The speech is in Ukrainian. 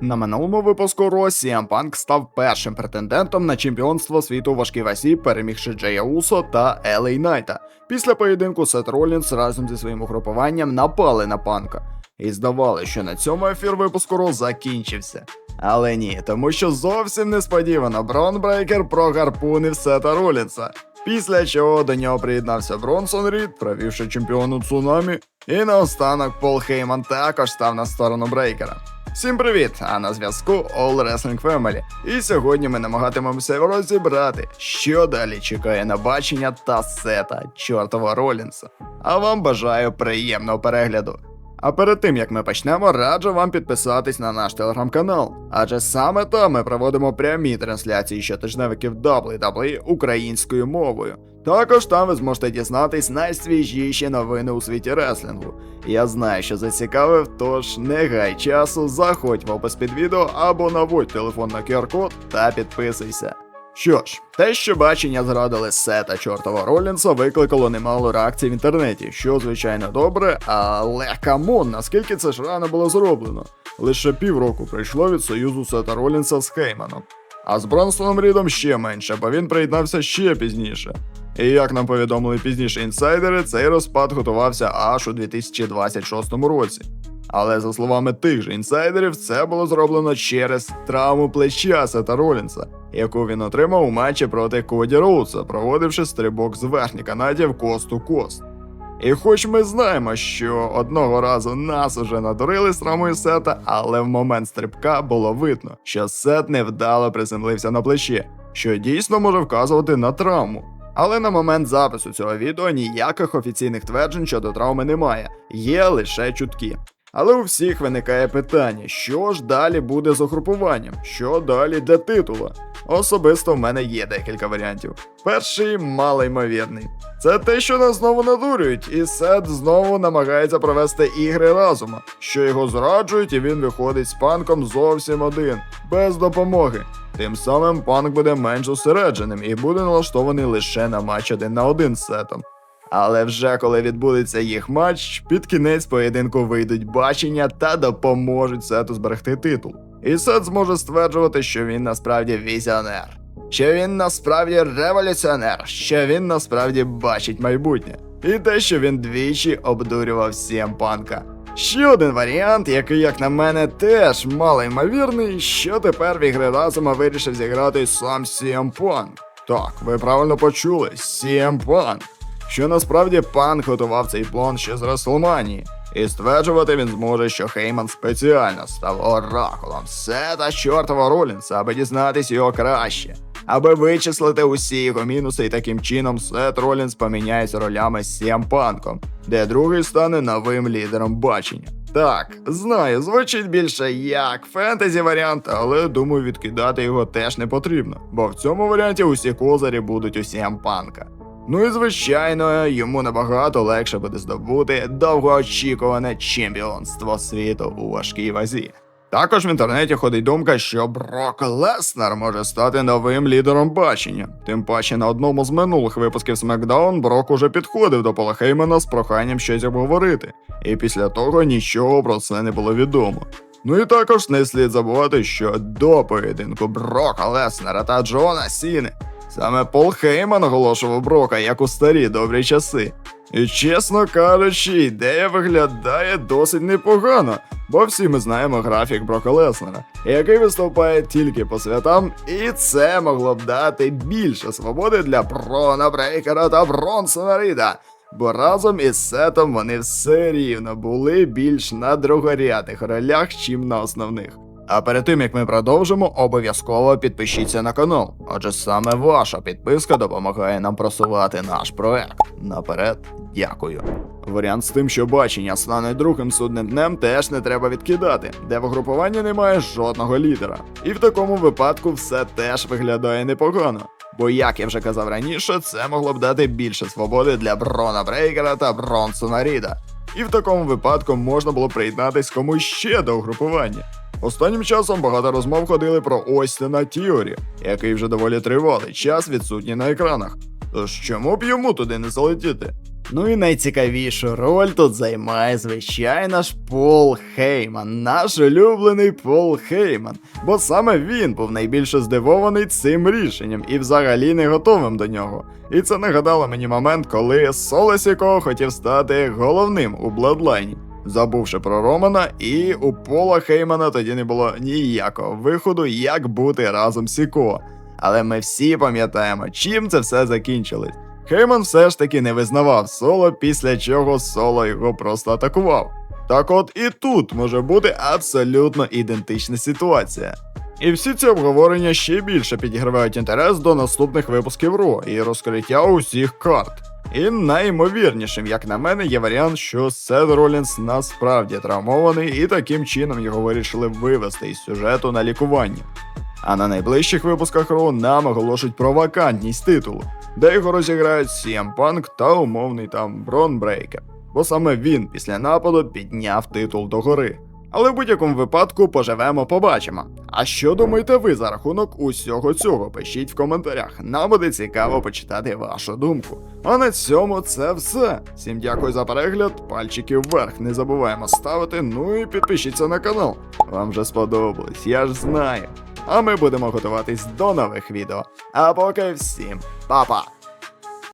На минулому випуску CM Punk став першим претендентом на чемпіонство світу важкій вазі, перемігши Джея Усо та Елей Найта. Після поєдинку Сет Ролінс разом зі своїм угрупуванням напали на панка. І здавалося, що на цьому ефір випуску Raw закінчився. Але ні, тому що зовсім несподівано Брон Брейкер прогарпунив Сета Ролінса. Після чого до нього приєднався Бронсон Рід, провівши чемпіону Цунамі. І наостанок Пол Хейман також став на сторону Брейкера. Всім привіт! А на зв'язку All Wrestling Family. І сьогодні ми намагатимемося розібрати, що далі чекає на бачення та сета чортова Ролінса. А вам бажаю приємного перегляду. А перед тим як ми почнемо, раджу вам підписатись на наш телеграм-канал, адже саме там ми проводимо прямі трансляції щотижневиків WWE українською мовою. Також там ви зможете дізнатись найсвіжіші новини у світі реслінгу. Я знаю, що зацікавив, тож не гай часу, заходь в опис під відео або наводь телефон на QR-код та підписуйся. Що ж, те, що бачення зрадили сета чортова Ролінса, викликало немало реакцій в інтернеті, що звичайно добре, але камон, наскільки це ж рано було зроблено. Лише півроку пройшло від союзу Сета Ролінса з Хейманом. А з Бронстоном Рідом ще менше, бо він приєднався ще пізніше. І як нам повідомили пізніше інсайдери, цей розпад готувався аж у 2026 році. Але за словами тих же інсайдерів, це було зроблено через травму плеча Сета Ролінса, яку він отримав у матчі проти Коді Роудса, проводивши стрибок з верхніх канатів кост у кост. І хоч ми знаємо, що одного разу нас уже надурили з травмою сета, але в момент стрибка було видно, що сет невдало приземлився на плече, що дійсно може вказувати на травму. Але на момент запису цього відео ніяких офіційних тверджень щодо травми немає, є лише чутки. Але у всіх виникає питання, що ж далі буде з угрупуванням, що далі для титула. Особисто в мене є декілька варіантів. Перший малоймовірний. Це те, що нас знову надурюють, і Сет знову намагається провести ігри разума, що його зраджують, і він виходить з панком зовсім один, без допомоги. Тим самим панк буде менш зосередженим і буде налаштований лише на матч один на один з сетом. Але вже коли відбудеться їх матч, під кінець поєдинку вийдуть бачення та допоможуть Сету зберегти титул. І Сет зможе стверджувати, що він насправді візіонер, що він насправді революціонер, що він насправді бачить майбутнє. І те, що він двічі обдурював CM панка. Ще один варіант, який, як на мене, теж малоймовірний, що тепер в ігри разума вирішив зіграти сам Punk. Так, ви правильно почули, Punk. Що насправді панк готував цей план ще з Реслманії. І стверджувати він зможе, що Хейман спеціально став оракулом Сета чортова Ролінса, аби дізнатись його краще, аби вичислити усі його мінуси, і таким чином Сет Ролінс поміняється ролями з Сім Панком, де другий стане новим лідером бачення. Так, знаю, звучить більше як фентезі варіант, але думаю, відкидати його теж не потрібно, бо в цьому варіанті усі козирі будуть у Сім Панка. Ну і звичайно, йому набагато легше буде здобути довгоочікуване чемпіонство світу у важкій вазі. Також в інтернеті ходить думка, що Брок Леснер може стати новим лідером бачення. Тим паче на одному з минулих випусків SmackDown Брок уже підходив до Пола Хеймана з проханням щось обговорити, і після того нічого про це не було відомо. Ну і також не слід забувати, що до поєдинку Брока Леснера та Джона Сіни Саме Пол Хейман оголошував Брока як у старі добрі часи. І чесно кажучи, ідея виглядає досить непогано, бо всі ми знаємо графік Брока Леснера, який виступає тільки по святам, і це могло б дати більше свободи для Брона Брейкера та Бронсона Ріда. Бо разом із Сетом вони все рівно були більш на другорядних ролях, чим на основних. А перед тим як ми продовжимо, обов'язково підпишіться на канал, адже саме ваша підписка допомагає нам просувати наш проект. Наперед, дякую. Варіант з тим, що бачення стане другим судним днем, теж не треба відкидати, де в угрупуванні немає жодного лідера. І в такому випадку все теж виглядає непогано. Бо, як я вже казав раніше, це могло б дати більше свободи для Брона Брейкера та Бронсона Ріда. І в такому випадку можна було приєднатись комусь ще до угрупування. Останнім часом багато розмов ходили про Остіна Тіорі, який вже доволі тривалий час відсутній на екранах. Тож чому б йому туди не залетіти? Ну і найцікавішу роль тут займає, звичайно ж, Пол Хейман, наш улюблений Пол Хейман. Бо саме він був найбільше здивований цим рішенням і взагалі не готовим до нього. І це нагадало мені момент, коли Соло Сіко хотів стати головним у Бладлайні. Забувши про Романа, і у Пола Хеймана тоді не було ніякого виходу, як бути разом Сіко. Але ми всі пам'ятаємо, чим це все закінчилось. Хейман все ж таки не визнавав соло, після чого соло його просто атакував. Так от і тут може бути абсолютно ідентична ситуація. І всі ці обговорення ще більше підігравають інтерес до наступних випусків РО і розкриття усіх карт. І найімовірнішим, як на мене, є варіант, що Сет Ролінс насправді травмований, і таким чином його вирішили вивести із сюжету на лікування. А на найближчих випусках Ро нам оголошують про вакантність титулу, де його розіграють CM Punk та умовний там Брон Брейкер. Бо саме він після нападу підняв титул догори. Але в будь-якому випадку поживемо, побачимо. А що думаєте ви за рахунок усього цього? Пишіть в коментарях. Нам буде цікаво почитати вашу думку. А на цьому це все. Всім дякую за перегляд, пальчики вверх. Не забуваємо ставити, ну і підпишіться на канал. Вам вже сподобалось, я ж знаю. А ми будемо готуватись до нових відео. А поки всім па-па!